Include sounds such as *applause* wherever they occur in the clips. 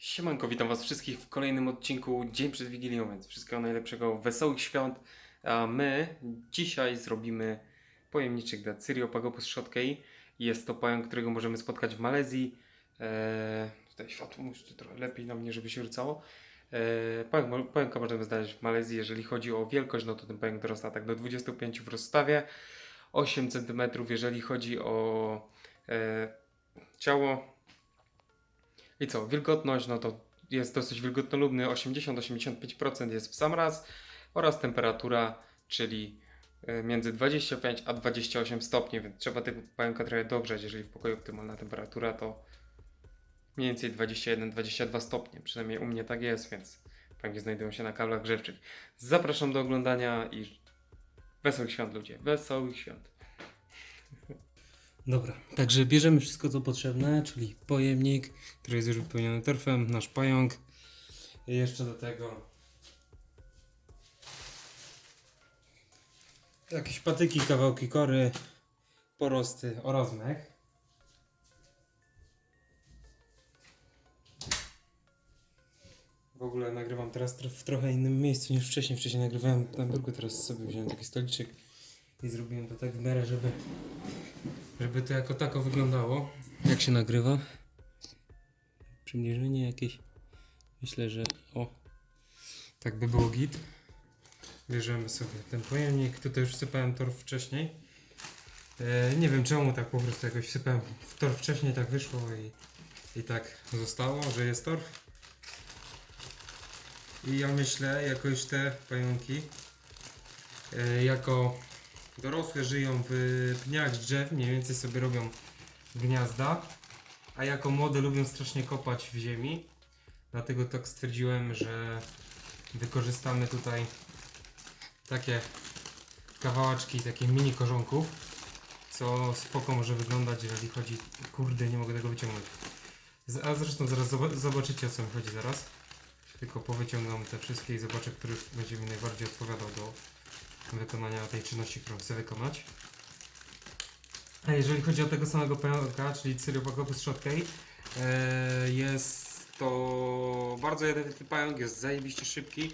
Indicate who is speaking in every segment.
Speaker 1: Siemanko, witam was wszystkich w kolejnym odcinku Dzień przed Wigilią, więc wszystkiego najlepszego, wesołych świąt. A my dzisiaj zrobimy pojemniczek dla Cyrio Pagopus Shotkei. Jest to pająk, którego możemy spotkać w Malezji. Eee, tutaj światło musi trochę lepiej na mnie, żeby się rzucało. Eee, pająk, pająka możemy znaleźć w Malezji. Jeżeli chodzi o wielkość, no to ten pająk dorasta tak do 25 w rozstawie. 8 cm, jeżeli chodzi o e, ciało, i co, wilgotność, no to jest dosyć wilgotnolubny, 80-85% jest w sam raz oraz temperatura, czyli y, między 25 a 28 stopni, więc trzeba tego pająka trochę dogrzać, jeżeli w pokoju optymalna temperatura to mniej więcej 21-22 stopnie, przynajmniej u mnie tak jest, więc pająki znajdują się na kablach grzewczych. Zapraszam do oglądania i wesołych świąt ludzie, wesołych świąt. *laughs*
Speaker 2: Dobra, także bierzemy wszystko co potrzebne, czyli pojemnik, który jest już wypełniony torfem, nasz pająk. I jeszcze do tego jakieś patyki, kawałki kory, porosty oraz mech. W ogóle nagrywam teraz w trochę innym miejscu niż wcześniej. Wcześniej nagrywałem na biurku, teraz sobie wziąłem taki stoliczek i zrobiłem to tak w miarę, żeby żeby to jako tako wyglądało. Jak się nagrywa? Przybliżenie jakieś. Myślę, że o. Tak by było git. Bierzemy sobie ten pojemnik. Tutaj już wsypałem torf wcześniej. E, nie wiem czemu tak po prostu jakoś wsypałem w torf wcześniej, tak wyszło i, i tak zostało, że jest torf. I ja myślę, jako już te pająki, e, jako dorosłe żyją w pniach drzew, mniej więcej sobie robią gniazda, a jako młode lubią strasznie kopać w ziemi. Dlatego tak stwierdziłem, że wykorzystamy tutaj takie kawałeczki, takie mini korzonków, co spoko może wyglądać, jeżeli chodzi... Kurde, nie mogę tego wyciągnąć. A zresztą zaraz zoba- zobaczycie o co mi chodzi zaraz. Tylko powyciągam te wszystkie i zobaczę, który będzie mi najbardziej odpowiadał do wykonania tej czynności, którą chcę wykonać. A jeżeli chodzi o tego samego pająka, czyli Cyriopagopus shotkei, e, jest to bardzo jadowity pająk, jest zajebiście szybki.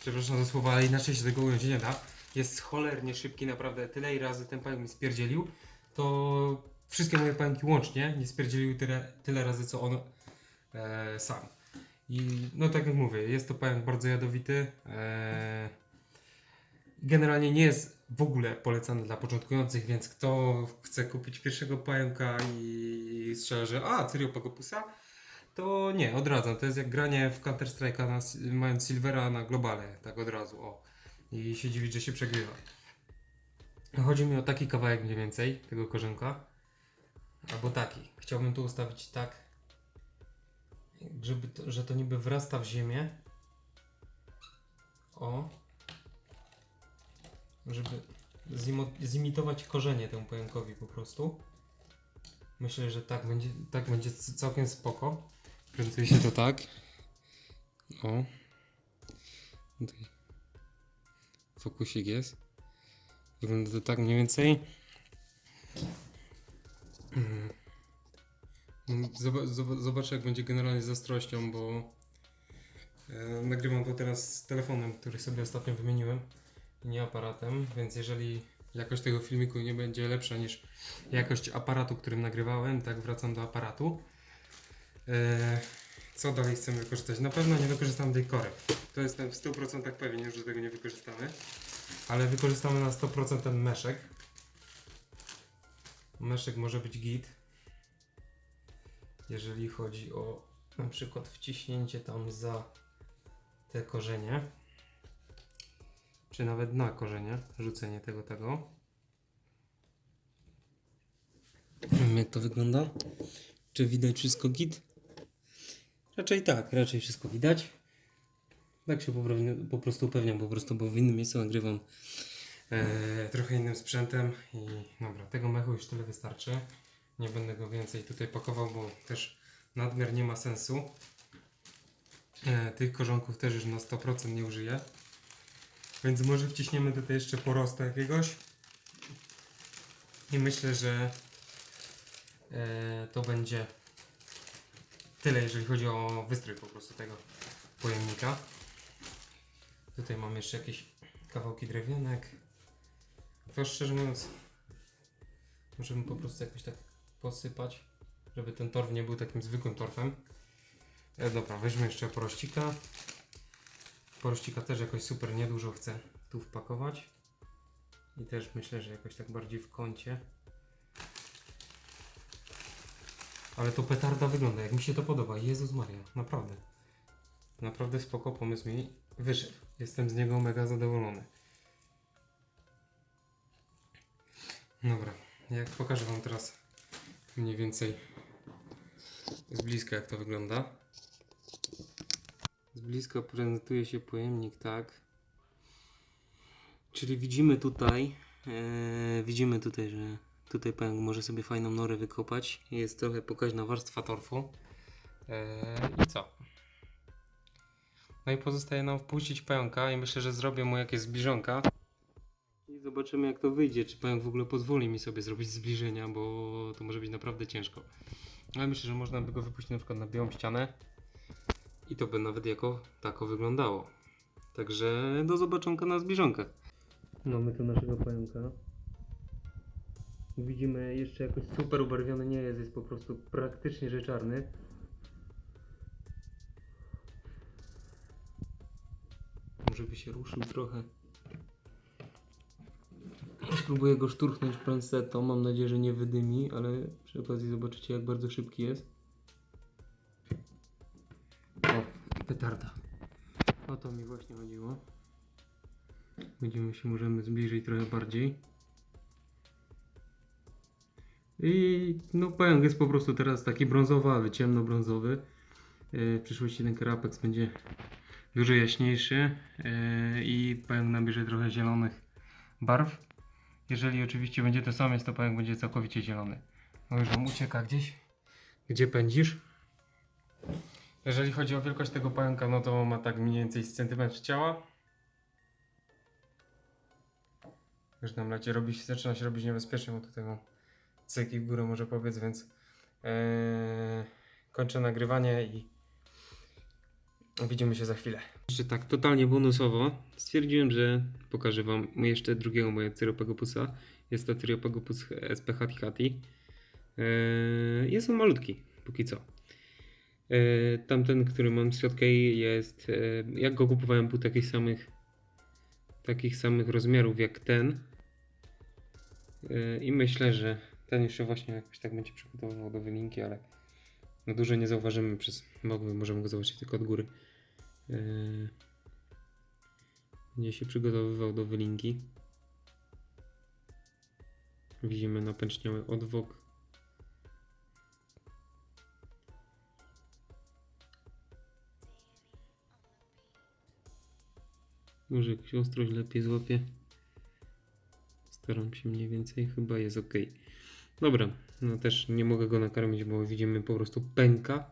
Speaker 2: Przepraszam za słowa, ale inaczej się tego ująć nie da. Jest cholernie szybki, naprawdę tyle razy ten pająk mi spierdzielił, to wszystkie moje pająki łącznie nie spierdzieliły tyle, tyle razy, co on e, sam. I no tak jak mówię, jest to pająk bardzo jadowity. E, generalnie nie jest w ogóle polecany dla początkujących, więc kto chce kupić pierwszego pająka i strzela, że a, Cyrio Pagopusa, to nie, odradzam. To jest jak granie w Counter Strike'a na, s- mając Silvera na globale, tak od razu, o. I się dziwić, że się przegrywa. Chodzi mi o taki kawałek mniej więcej tego korzonka. Albo taki. Chciałbym tu ustawić tak, żeby to, że to niby wrasta w ziemię. O żeby zimitować korzenie temu pająkowi po prostu. Myślę, że tak będzie, tak będzie całkiem spoko. Prezentuje się to tak. O. Tutaj fokusik jest. Wygląda to tak mniej więcej. Mm. Zob- zob- Zobaczę jak będzie generalnie z ostrością, bo e, nagrywam to teraz z telefonem, który sobie ostatnio wymieniłem nie aparatem, więc jeżeli jakość tego filmiku nie będzie lepsza niż jakość aparatu, którym nagrywałem, tak wracam do aparatu. Eee, co dalej chcemy wykorzystać? Na pewno nie wykorzystamy tej kory. To jestem w 100% pewien, że tego nie wykorzystamy. Ale wykorzystamy na 100% ten meszek. Meszek może być git. Jeżeli chodzi o na przykład wciśnięcie tam za te korzenie czy nawet na korzenie, rzucenie tego, tego. Wiem jak to wygląda. Czy widać wszystko git? Raczej tak, raczej wszystko widać. Tak się po prostu upewniam, po prostu, bo w innym miejscu nagrywam e, trochę innym sprzętem i dobra, tego mechu już tyle wystarczy. Nie będę go więcej tutaj pakował, bo też nadmiar nie ma sensu. E, tych korzonków też już na 100% nie użyję. Więc może wciśniemy tutaj jeszcze porosta jakiegoś. I myślę, że e, to będzie tyle, jeżeli chodzi o wystrój po prostu tego pojemnika. Tutaj mamy jeszcze jakieś kawałki drewnianek. To szczerze mówiąc, możemy po prostu jakoś tak posypać, żeby ten torf nie był takim zwykłym torfem. E, dobra, weźmy jeszcze porościka. Porościka też jakoś super niedużo chcę tu wpakować. I też myślę, że jakoś tak bardziej w kącie. Ale to petarda wygląda, jak mi się to podoba. Jezus Maria, naprawdę. Naprawdę spoko pomysł mi wyszedł. Jestem z niego mega zadowolony. Dobra, jak pokażę Wam teraz mniej więcej z bliska jak to wygląda. Z bliska prezentuje się pojemnik tak. Czyli widzimy tutaj, e, widzimy tutaj, że tutaj pająk może sobie fajną norę wykopać. Jest trochę pokaźna warstwa torfu. E, I co? No i pozostaje nam wpuścić pająka i myślę, że zrobię mu jakieś zbliżonka. I zobaczymy jak to wyjdzie, czy pająk w ogóle pozwoli mi sobie zrobić zbliżenia, bo to może być naprawdę ciężko. Ale myślę, że można by go wypuścić na przykład na białą ścianę i to by nawet jako tako wyglądało. Także do zobaczonka na zbliżonkach. Mamy tu naszego pająka. Widzimy jeszcze jakoś super ubarwiony nie jest, jest po prostu praktycznie że czarny. Może by się ruszył trochę. Spróbuję go szturchnąć pransetą. Mam nadzieję, że nie wydymi, ale przy okazji zobaczycie jak bardzo szybki jest. Petarda. O to mi właśnie chodziło. Będziemy się możemy zbliżyć trochę bardziej. I no pająk jest po prostu teraz taki brązowawy, ciemnobrązowy. Yy, W przyszłości ten karapex będzie dużo jaśniejszy yy, i pająk nabierze trochę zielonych barw. Jeżeli oczywiście będzie to samo, to pająk będzie całkowicie zielony. No już wam ucieka gdzieś. Gdzie pędzisz? Jeżeli chodzi o wielkość tego pająka, no to ma tak mniej więcej centymetr ciała. Już nam lecie robi, zaczyna się robić niebezpiecznie, bo tutaj mam cyki w górę może powiedz, więc e, kończę nagrywanie i widzimy się za chwilę. Jeszcze tak totalnie bonusowo stwierdziłem, że pokażę wam jeszcze drugiego mojego Cyropagopus'a. Jest to Cyropagopus SPH Tikati. E, jest on malutki, póki co. E, tamten, który mam z środkej jest, e, jak go kupowałem, był takich samych takich samych rozmiarów jak ten. E, I myślę, że ten jeszcze właśnie jakoś tak będzie przygotowywał do wylinki, ale no dużo nie zauważymy przez mogły, możemy go zobaczyć tylko od góry. Będzie się przygotowywał do wylinki. Widzimy napęczniały odwok. Może jakąś ostrość lepiej złapie. Staram się mniej więcej, chyba jest ok. Dobra, no też nie mogę go nakarmić, bo widzimy po prostu pęka.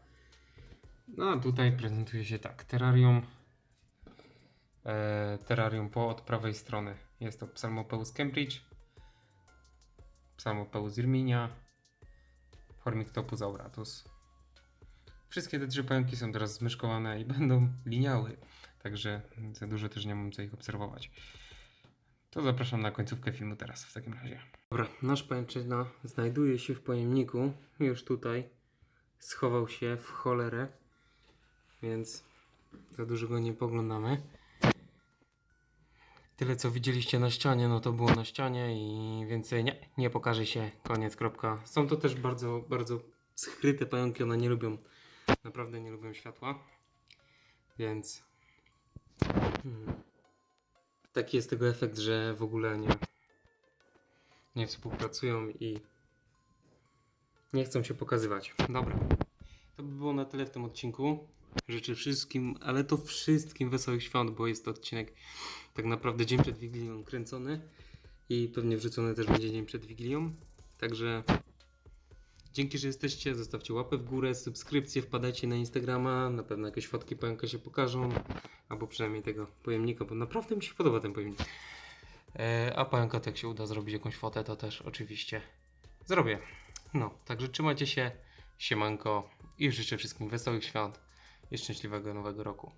Speaker 2: No a tutaj prezentuje się tak, terrarium. E, terrarium po od prawej strony. Jest to Psalmopeus Cambridge, Psalmopeus Irminia, Formictopus auratus. Wszystkie te trzy pająki są teraz zmyszkowane i będą liniały. Także za dużo też nie mam co ich obserwować. To zapraszam na końcówkę filmu teraz w takim razie. Dobra, nasz pajęczyna znajduje się w pojemniku. Już tutaj schował się w cholerę, więc za dużo go nie poglądamy. Tyle co widzieliście na ścianie, no to było na ścianie i więcej nie, nie pokaże się. Koniec, kropka. Są to też bardzo, bardzo skryte pająki, one nie lubią, naprawdę nie lubią światła. Więc Hmm. Taki jest tego efekt, że w ogóle nie, nie współpracują i nie chcą się pokazywać. Dobra. To by było na tyle w tym odcinku. Życzę wszystkim, ale to wszystkim wesołych świąt, bo jest to odcinek tak naprawdę dzień przed Wigilią kręcony i pewnie wrzucony też będzie dzień przed Wigilią. Także dzięki, że jesteście. Zostawcie łapę w górę, subskrypcję, wpadajcie na Instagrama. Na pewno jakieś fotki pająka się pokażą. Albo przynajmniej tego pojemnika, bo naprawdę mi się podoba ten pojemnik. E, a pająka, jak się uda zrobić jakąś fotę, to też oczywiście zrobię. No, także trzymajcie się.
Speaker 1: Siemanko i życzę wszystkim wesołych świąt i szczęśliwego nowego roku.